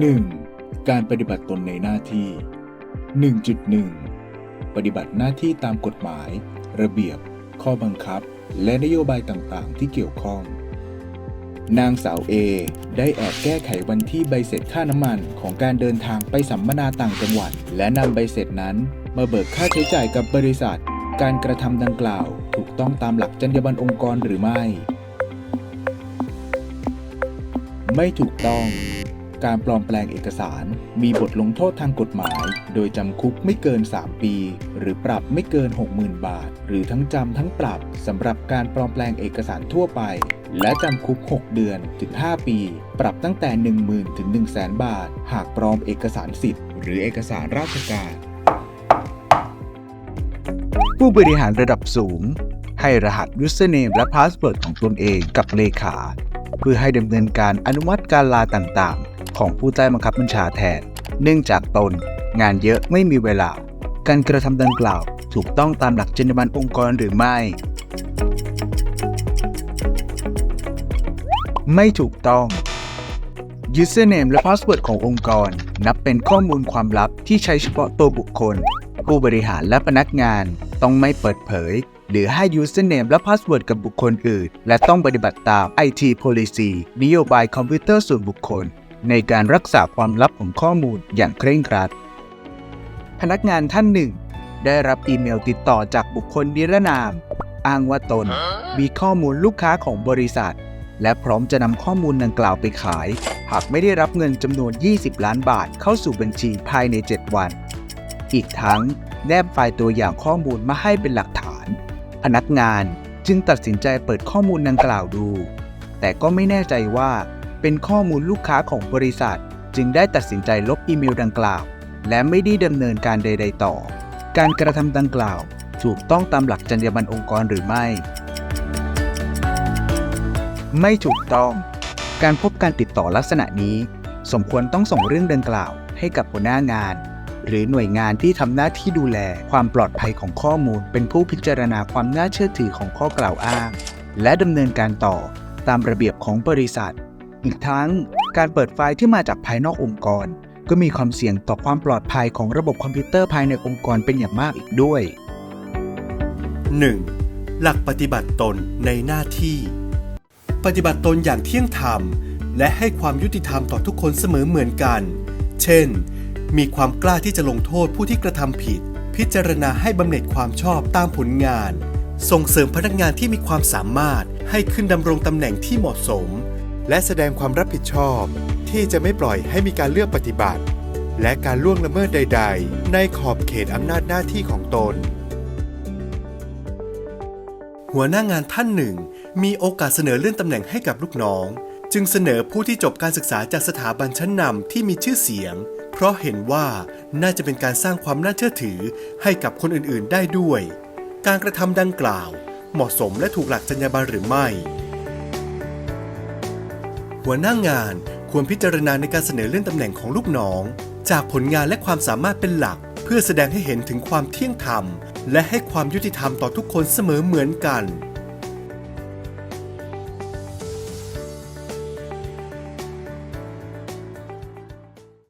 1. การปฏิบัติตนในหน้าที่ 1.1 ปฏิบัติหน้าที่ตามกฎหมาย ระเบียบ ข้อบังคับ และนโยบายต่างๆ ที่เกี่ยวข้อง นางสาวเอได้แอบแก้ไขวันที่ใบเสร็จค่าน้ำมันของการเดินทางไปสัมมนาต่างจังหวัด และนำใบเสร็จนั้นมาเบิกค่าใช้จ่ายกับบริษัท การกระทำดังกล่าวถูกต้องตามหลักจรรยาบรรณองค์กรหรือไม่ ไม่ถูกต้อง การปลอมแปลงเอกสาร มีบทลงโทษทางกฎหมาย โดยจำคุกไม่เกิน 3 ปี หรือปรับไม่เกิน 60,000 บาท หรือทั้งจำทั้งปรับสำหรับการปลอมแปลงเอกสารทั่วไป และจำคุก 6 เดือนถึง 5 ปี ปรับตั้งแต่ 10,000ถึง100,000 บาท หากปลอมเอกสารสิทธิ์ หรือเอกสารราชการ ผู้บริหารระดับสูง ให้รหัส username และ password ของตนเองกับเลขาเพื่อให้ดำเนินการอนุมัติการลาต่างๆ ของผู้ใต้บังคับบัญชาแทน เนื่องจากตน งานเยอะไม่มีเวลา การกระทำดังกล่าว ถูกต้องตามหลักจรรยาบรรณองค์กรหรือไม่ ไม่ถูกต้อง username และ password ขององค์กร นับเป็นข้อมูลความลับที่ใช้เฉพาะตัวบุคคล ผู้บริหารและพนักงานต้องไม่เปิดเผย หรือให้ username และ password กับบุคคลอื่น และต้องปฏิบัติตาม IT policy นโยบายคอมพิวเตอร์ส่วนบุคคล ในการรักษาความลับของข้อมูลอย่างเคร่งครัด พนักงานท่านหนึ่ง ได้รับอีเมลติดต่อจากบุคคลนิรนาม อ้างว่าตนมีข้อมูลลูกค้าของบริษัท และพร้อมจะนำข้อมูลดังกล่าวไปขาย หากไม่ได้รับเงินจำนวน 20 ล้านบาทเข้าสู่บัญชีภายใน 7 วัน อีกทั้งแนบไฟล์ตัวอย่างข้อมูลมาให้เป็นหลักฐาน พนักงานจึงตัดสินใจเปิดข้อมูลดังกล่าวดู แต่ก็ไม่แน่ใจว่า เป็นข้อมูลลูกค้าของบริษัท จึงได้ตัดสินใจลบอีเมลดังกล่าว และไม่ได้ดำเนินการใด ๆ ต่อ การกระทำดังกล่าว ถูกต้องตามหลักจรรยาบรรณองค์กรหรือไม่ ไม่ถูกต้อง การพบการติดต่อลักษณะนี้ สมควรต้องส่งเรื่องดังกล่าว ให้กับหัวหน้างาน หรือหน่วยงานที่ทำหน้าที่ดูแลความปลอดภัยของข้อมูล เป็นผู้พิจารณาความน่าเชื่อถือของข้อกล่าวอ้าง และดำเนินการต่อตามระเบียบของบริษัท อีกทั้งการเปิดไฟล์ที่มาจากภายนอกองค์กร ก็มีความเสี่ยงต่อความปลอดภัยของระบบคอมพิวเตอร์ภายในองค์กรเป็นอย่างมากอีกด้วย 1. หลักปฏิบัติตนในหน้าที่ ปฏิบัติตนอย่างเที่ยงธรรม และให้ความยุติธรรมต่อทุกคนเสมอเหมือนกัน เช่น มีความกล้าที่จะลงโทษผู้ที่กระทำผิด พิจารณาให้บำเหน็จความชอบตามผลงาน ส่งเสริมพนักงานที่มีความสามารถให้ขึ้นดำรงตำแหน่งที่เหมาะสม และแสดงความรับผิดชอบ ที่จะไม่ปล่อยให้มีการเลือกปฏิบัติ และการล่วงละเมิดใด ๆ ในขอบเขตอำนาจหน้าที่ของตน หัวหน้างานท่านหนึ่ง มีโอกาสเสนอเลื่อนตำแหน่งให้กับลูกน้อง จึงเสนอผู้ที่จบการศึกษาจากสถาบันชั้นนำที่มีชื่อเสียง เพราะเห็นว่าน่าจะเป็นการสร้างความน่าเชื่อถือให้กับคนอื่นๆ ได้ด้วย การกระทำดังกล่าว เหมาะสมและถูกหลักจรรยาบรรณหรือไม่ หัวหน้างานควรพิจารณาในการเสนอเลื่อนตำแหน่งของลูกน้อง จากผลงานและความสามารถเป็นหลัก เพื่อแสดงให้เห็นถึงความเที่ยงธรรม และให้ความยุติธรรมต่อทุกคนเสมอเหมือนกัน